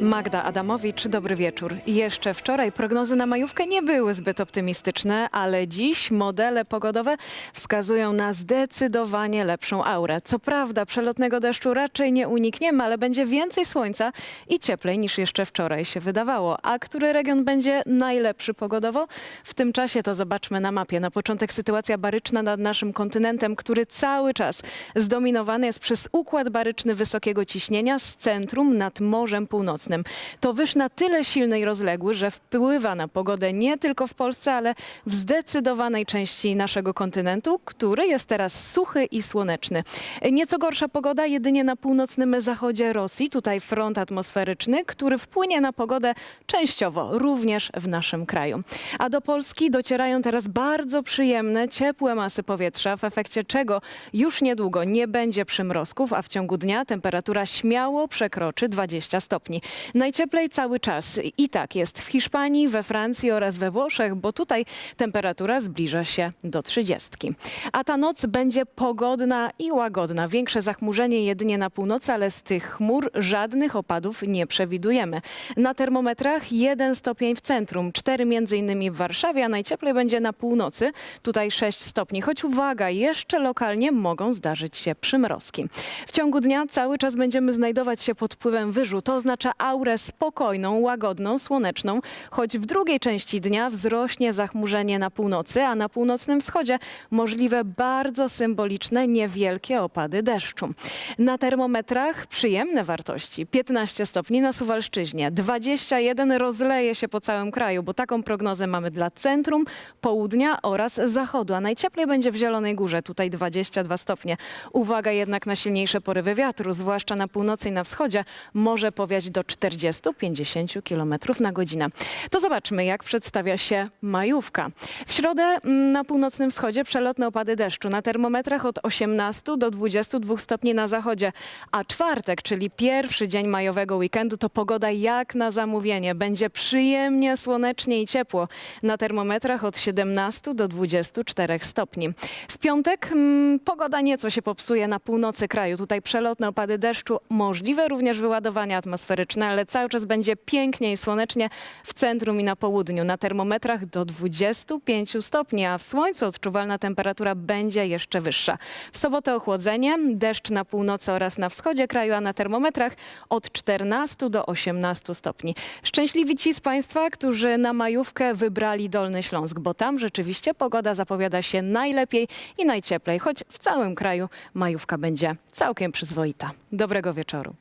Magda Adamowicz, dobry wieczór. Jeszcze wczoraj prognozy na majówkę nie były zbyt optymistyczne, ale dziś modele pogodowe wskazują na zdecydowanie lepszą aurę. Co prawda przelotnego deszczu raczej nie unikniemy, ale będzie więcej słońca i cieplej niż jeszcze wczoraj się wydawało. A który region będzie najlepszy pogodowo? W tym czasie to zobaczmy na mapie. Na początek sytuacja baryczna nad naszym kontynentem, który cały czas zdominowany jest przez układ baryczny wysokiego ciśnienia z centrum nad Morzem Północnym. To wyż na tyle silny i rozległy, że wpływa na pogodę nie tylko w Polsce, ale w zdecydowanej części naszego kontynentu, który jest teraz suchy i słoneczny. Nieco gorsza pogoda jedynie na północnym zachodzie Rosji. Tutaj front atmosferyczny, który wpłynie na pogodę częściowo również w naszym kraju. A do Polski docierają teraz bardzo przyjemne, ciepłe masy powietrza, w efekcie czego już niedługo nie będzie przymrozków, a w ciągu dnia temperatura śmiało przekroczy 20 stopni. Najcieplej cały czas i tak jest w Hiszpanii, we Francji oraz we Włoszech, bo tutaj temperatura zbliża się do 30. A ta noc będzie pogodna i łagodna. Większe zachmurzenie jedynie na północy, ale z tych chmur żadnych opadów nie przewidujemy. Na termometrach 1 stopień w centrum, 4 między innymi w Warszawie, a najcieplej będzie na północy, tutaj 6 stopni. Choć uwaga, jeszcze lokalnie mogą zdarzyć się przymrozki. W ciągu dnia cały czas będziemy znajdować się pod wpływem wyżu. To oznacza aurę spokojną, łagodną, słoneczną, choć w drugiej części dnia wzrośnie zachmurzenie na północy, a na północnym wschodzie możliwe bardzo symboliczne, niewielkie opady deszczu. Na termometrach przyjemne wartości. 15 stopni na Suwalszczyźnie, 21 rozleje się po całym kraju, bo taką prognozę mamy dla centrum, południa oraz zachodu, a najcieplej będzie w Zielonej Górze, tutaj 22 stopnie. Uwaga jednak na silniejsze porywy wiatru, zwłaszcza na północy i na wschodzie, może powiać do 40-50 km na godzinę. To zobaczmy, jak przedstawia się majówka. W środę mm, na północnym wschodzie przelotne opady deszczu. Na termometrach od 18 do 22 stopni na zachodzie. A czwartek, czyli pierwszy dzień majowego weekendu, to pogoda jak na zamówienie. Będzie przyjemnie, słonecznie i ciepło. Na termometrach od 17 do 24 stopni. W piątek mm, pogoda nieco się popsuje na północy kraju. Tutaj przelotne opady deszczu, możliwe również wyładowania atmosferyczne, ale cały czas będzie pięknie i słonecznie w centrum i na południu. Na termometrach do 25 stopni, a w słońcu odczuwalna temperatura będzie jeszcze wyższa. W sobotę ochłodzenie, deszcz na północy oraz na wschodzie kraju, a na termometrach od 14 do 18 stopni. Szczęśliwi ci z Państwa, którzy na majówkę wybrali Dolny Śląsk, bo tam rzeczywiście pogoda zapowiada się najlepiej i najcieplej, choć w całym kraju majówka będzie całkiem przyzwoita. Dobrego wieczoru.